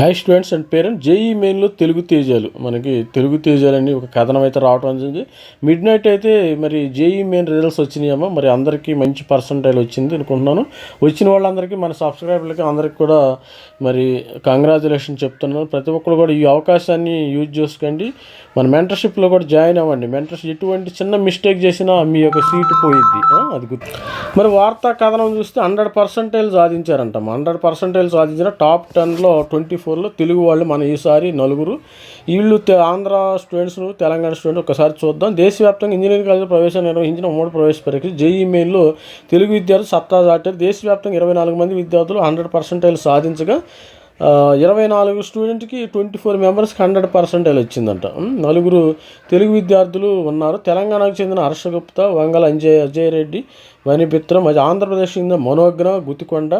Hi students and parents JEE మెయిన్లో Telugu తేజాలు. మనకి తెలుగు తేజాలని ఒక కథనం అయితే రావటం జరిగింది. మిడ్ నైట్ అయితే మరి జేఈ మెయిన్ రిజల్ట్స్ వచ్చినాయేమో మరి అందరికీ మంచి పర్సంటైల్ వచ్చింది అనుకుంటున్నాను. వచ్చిన వాళ్ళందరికీ మన సబ్స్క్రైబర్లకి అందరికి కూడా మరి కంగ్రాచులేషన్ చెప్తున్నాను. ప్రతి ఒక్కరు కూడా ఈ అవకాశాన్ని యూజ్ చేసుకోండి. మన మెంటర్షిప్లో కూడా జాయిన్ అవ్వండి. మెంటర్షిప్ ఎటువంటి చిన్న మిస్టేక్ చేసినా మీ యొక్క సీటు పోయిద్ది. అది గుర్తు. మరి వార్తా కథనం చూస్తే హండ్రెడ్ పర్సంటైల్ సాధించారంట హండ్రెడ్ పర్సంటైల్ సాధించిన టాప్ టెన్లో ట్వంటీ ఫోర్లో తెలుగు వాళ్ళు మన ఈసారి నలుగురు. వీళ్ళు తె- ఆంధ్ర స్టూడెంట్స్ తెలంగాణ స్టూడెంట్స్ ఒకసారి చూద్దాం. దేశవ్యాప్తంగా ఇంజనీరింగ్ కాలేజ్ ప్రవేశం నిర్వహించిన మూడు ప్రవేశ పరీక్ష జేఈ మెయిన్లో తెలుగు విద్యార్థులు సత్తా దాటారు. దేశవ్యాప్తంగా ఇరవై నాలుగు మంది విద్యార్థులు హండ్రెడ్ పర్సెంటైల్ సాధించగా ఇరవై నాలుగు స్టూడెంట్కి ట్వంటీ ఫోర్ మెంబర్స్కి హండ్రెడ్ పర్సెంటైల్ వచ్చిందంట. నలుగురు తెలుగు విద్యార్థులు ఉన్నారు. తెలంగాణకు చెందిన హర్షగుప్త వంగల అంజయ్ అజయ్ రెడ్డి వనిపిత్రం అది ఆంధ్రప్రదేశ్ కింద మనోజ్ఞ గుతికొండ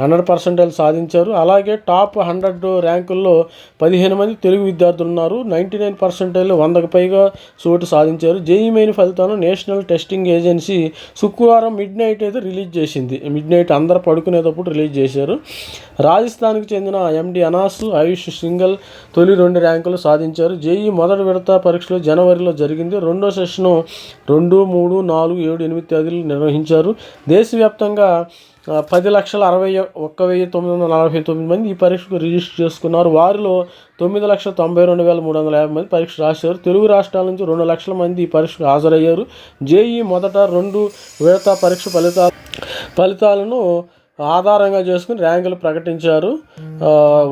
హండ్రెడ్ పర్సెంటైల్ సాధించారు. అలాగే టాప్ హండ్రెడ్ ర్యాంకుల్లో పదిహేను మంది తెలుగు విద్యార్థులు ఉన్నారు. నైంటీ నైన్ పర్సెంటైల్ వందకు పైగా చోటు సాధించారు. జేఈ ఫలితాలను నేషనల్ టెస్టింగ్ ఏజెన్సీ శుక్రవారం మిడ్ నైట్ అయితే రిలీజ్ చేసింది. మిడ్ నైట్ అందరు పడుకునేటప్పుడు రిలీజ్ చేశారు. రాజస్థాన్కి చెందిన ఎండి అనాస్ ఆయుష్ సింగల్ తొలి రెండు ర్యాంకులు సాధించారు. జేఈ మొదటి విడత పరీక్షలు జనవరిలో జరిగింది. రెండో సెషను రెండు మూడు నాలుగు ఏడు ఎనిమిది తేదీలు నిర్వహించారు. దేశవ్యాప్తంగా పది లక్షల అరవై ఒక్క వెయ్యి తొమ్మిది వందల నలభై తొమ్మిది మంది ఈ పరీక్షకు రిజిస్టర్ చేసుకున్నారు. వారిలో తొమ్మిది లక్షల తొంభై రెండు వేల మూడు వందల యాభై మంది పరీక్ష రాశారు. తెలుగు రాష్ట్రాల నుంచి రెండు లక్షల మంది ఈ పరీక్షకు హాజరయ్యారు. జేఈ మొదట రెండు విడత పరీక్ష ఫలితాలు ఫలితాలను ఆధారంగా చేసుకుని ర్యాంకులు ప్రకటించారు.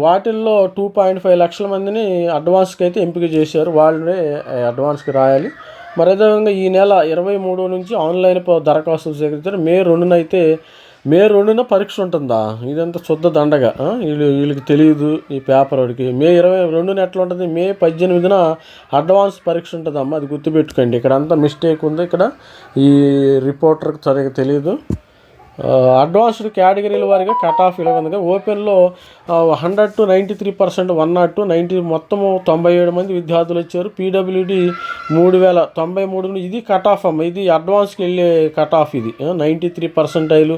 వాటిల్లో టూ పాయింట్ ఫైవ్ లక్షల మందిని అడ్వాన్స్కి అయితే ఎంపిక చేశారు. వాళ్ళనే అడ్వాన్స్కి రాయాలి. మరి ఈ నెల ఇరవై మూడు నుంచి ఆన్లైన్ దరఖాస్తులు సేకరించారు. మే రెండున అయితే మే రెండున పరీక్ష ఉంటుందా? ఇదంతా శుద్ధ దండగా. వీళ్ళు వీళ్ళకి తెలియదు ఈ పేపర్ వాడికి. మే ఇరవై రెండున ఎట్లా ఉంటుంది? మే పద్దెనిమిదిన అడ్వాన్స్ పరీక్ష ఉంటుందమ్మా. అది గుర్తుపెట్టుకోండి. ఇక్కడ అంతా మిస్టేక్ ఉంది. ఇక్కడ ఈ రిపోర్టర్కి సరిగ్గా తెలియదు అడ్వాన్స్డ్ కేటగిరీల వారిగా కట్ ఆఫ్ ఇలా ఉంది. ఓపెన్లో hundred to ninety three percent one not two ninety మొత్తము తొంభై ఏడు మంది విద్యార్థులు వచ్చారు. పీడబ్ల్యూడి మూడు వేల తొంభై మూడు ఇది కట్ ఆఫ్ అమ్మ. ఇది అడ్వాన్స్కి వెళ్ళే కట్ ఆఫ్ ఇది. Ninety three percentile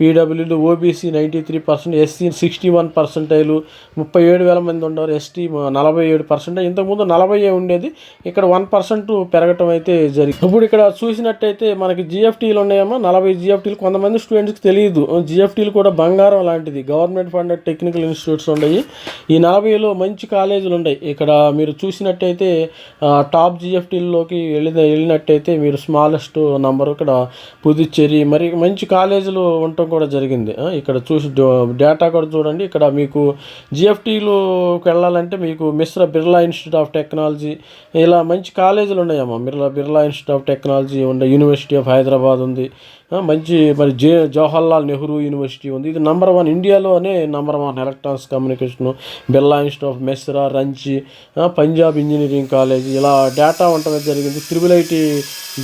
PWD OBC ninety three percent SC sixty one percentile ముప్పై ఏడు వేల మంది ఉన్నారు. ఎస్టీ నలభై ఏడు పర్సెంట్ ఇంతకుముందు నలభై ఉండేది. ఇక్కడ వన్ పర్సెంట్ పెరగటం అయితే జరిగింది. ఇప్పుడు ఇక్కడ చూసినట్టయితే మనకి జిఎఫ్టీలు ఉన్నాయేమో నలభై జిఎఫ్టీలు కొంతమంది స్టూడెంట్స్కి తెలియదు? జిఎఫ్టీలు కూడా బంగారం లాంటిది. గవర్నమెంట్ ఫండెడ్ టెక్నికల్ ఇన్స్టిట్యూట్స్ ఉన్నాయి ఈ నలభైలో మంచి కాలేజీలు ఉన్నాయి ఇక్కడ మీరు చూసినట్టయితే టాప్ జిఎఫ్టీల్లోకి వెళ్ళిన వెళ్ళినట్టయితే మీరు స్మాలెస్ట్ నంబర్ ఇక్కడ పుదుచ్చేరి మరి మంచి కాలేజీలు ఉండటం కూడా జరిగింది. ఇక్కడ చూసి డేటా కూడా చూడండి. ఇక్కడ మీకు జిఎఫ్టీలోకి వెళ్ళాలంటే మీకు Mishra Birla Institute of Technology ఇలా మంచి కాలేజీలు ఉన్నాయమ్మా. Birla Birla Institute of Technology ఉండే యూనివర్సిటీ ఆఫ్ హైదరాబాద్ ఉంది. మంచి మరి జే జవహర్లాల్ నెహ్రూ యూనివర్సిటీ ఉంది. ఇది నంబర్ వన్ ఇండియాలోనే number one electronics communication Birla Institute of Mesra Ranchi Punjab Engineering College ఇలా డేటా ఉండటం జరిగింది. త్రిబుల్ ఐటీ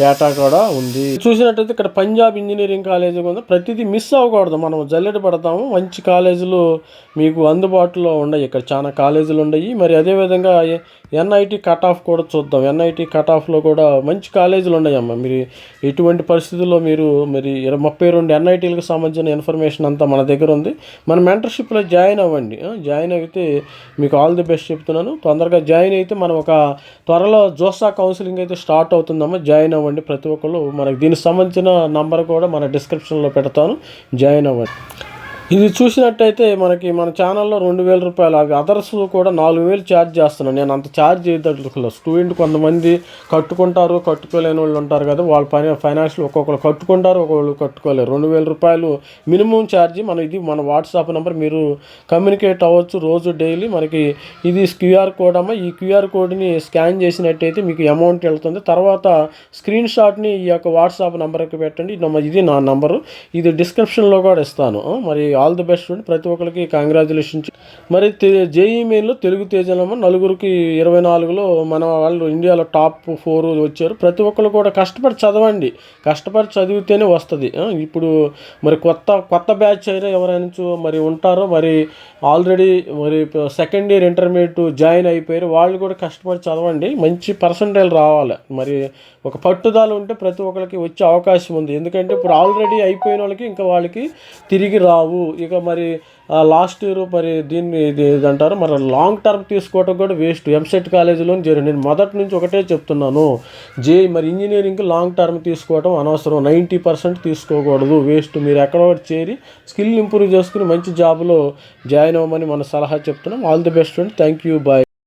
డేటా కూడా ఉంది. చూసినట్టయితే ఇక్కడ పంజాబ్ ఇంజనీరింగ్ కాలేజ్ ఉంది. ప్రతిదీ మిస్ అవ్వకూడదు. మనం జల్లెడ పడతాము. మంచి కాలేజీలు మీకు అందుబాటులో ఉన్నాయి. ఇక్కడ చాలా కాలేజీలు ఉన్నాయి. మరి అదేవిధంగా ఎన్ఐటి కట్ ఆఫ్ కూడా చూద్దాం. ఎన్ఐటి కట్ ఆఫ్లో కూడా మంచి కాలేజీలు ఉన్నాయమ్మా మీరు ఎటువంటి పరిస్థితుల్లో మీరు మరి ఇరవై ముప్పై రెండు ఎన్ఐటీలకు సంబంధించిన ఇన్ఫర్మేషన్ అంతా మన దగ్గర ఉంది. మన మెంటర్షిప్లో జాయిన్ అవ్వండి. జాయిన్ అయితే మీకు ఆల్ ది బెస్ట్ చెప్తున్నాను. తొందరగా జాయిన్ అయితే మనం ఒక త్వరలో జోసా కౌన్సిలింగ్ అయితే స్టార్ట్ అవుతుందమ్మా. జాయిన్ అవ్వండి ప్రతి ఒక్కళ్ళు. మనకి దీనికి సంబంధించిన నంబర్ కూడా మన డిస్క్రిప్షన్లో పెడతాను. జాయిన్ అవ్వండి. ఇది చూసినట్టయితే మనకి మన ఛానల్లో రెండు వేల రూపాయలు అవి అదర్స్ కూడా నాలుగు వేలు ఛార్జ్ చేస్తున్నాను. నేను అంత ఛార్జ్ చేయదలుచుకోలేదు. స్టూడెంట్ కొంతమంది కట్టుకుంటారు కట్టుకోలేని వాళ్ళు ఉంటారు కదా వాళ్ళ పని ఫైనాన్షియల్ ఒక్కొక్కరు కట్టుకుంటారు ఒక్కొక్కరు కట్టుకోలేరు. రెండు వేల రూపాయలు మినిమం ఛార్జ్ మన ఇది మన వాట్సాప్ నెంబర్ మీరు కమ్యూనికేట్ అవ్వచ్చు రోజు డైలీ మనకి ఇది క్యూఆర్ కోడ్ అమ్మ. ఈ క్యూఆర్ కోడ్ని స్కాన్ చేసినట్టయితే మీకు అమౌంట్ వెళ్తుంది. తర్వాత స్క్రీన్ షాట్ని ఈ యొక్క వాట్సాప్ నెంబర్కి పెట్టండి. ఇది నా నంబరు ఇది డిస్క్రిప్షన్లో కూడా ఇస్తాను. మరి ఆల్ ది బెస్ట్ అండి. ప్రతి ఒక్కరికి కంగ్రాచులేషన్స్ మరి జేఈ మెయిన్లో తెలుగు తేజనమ్మ నలుగురికి ఇరవై నాలుగులో మన వాళ్ళు ఇండియాలో టాప్ ఫోర్ వచ్చారు. ప్రతి ఒక్కరు కూడా కష్టపడి చదవండి. కష్టపడి చదివితేనే వస్తుంది. ఇప్పుడు మరి కొత్త కొత్త బ్యాచ్ అయినా ఎవరైనా మరి ఉంటారో మరి ఆల్రెడీ మరి సెకండ్ ఇయర్ ఇంటర్మీడియట్ జాయిన్ అయిపోయారు. వాళ్ళు కూడా కష్టపడి చదవండి. మంచి పర్సంటేజ్ రావాలి. మరి ఒక పట్టుదల ఉంటే ప్రతి ఒక్కరికి వచ్చే అవకాశం ఉంది. ఎందుకంటే ఇప్పుడు ఆల్రెడీ అయిపోయిన వాళ్ళకి ఇంకా వాళ్ళకి తిరిగి రావు. ఇక మరి లాస్ట్ ఇయర్ మరి దీన్ని ఇది ఏదంటారు? మరి లాంగ్ టర్మ్ తీసుకోవడం కూడా వేస్ట్ ఎంసెట్ కాలేజీలో చేరి నేను మొదటి నుంచి ఒకటే చెప్తున్నాను. జే మరి ఇంజనీరింగ్ లాంగ్ టర్మ్ తీసుకోవడం అనవసరం. నైంటీ పర్సెంట్ తీసుకోకూడదు. వేస్ట్ మీరు ఎక్కడో ఒకటి చేరి స్కిల్ ఇంప్రూవ్ చేసుకుని మంచి జాబ్లో జాయిన్ అవ్వమని మన సలహా చెప్తున్నాం. All the best friend thank you bye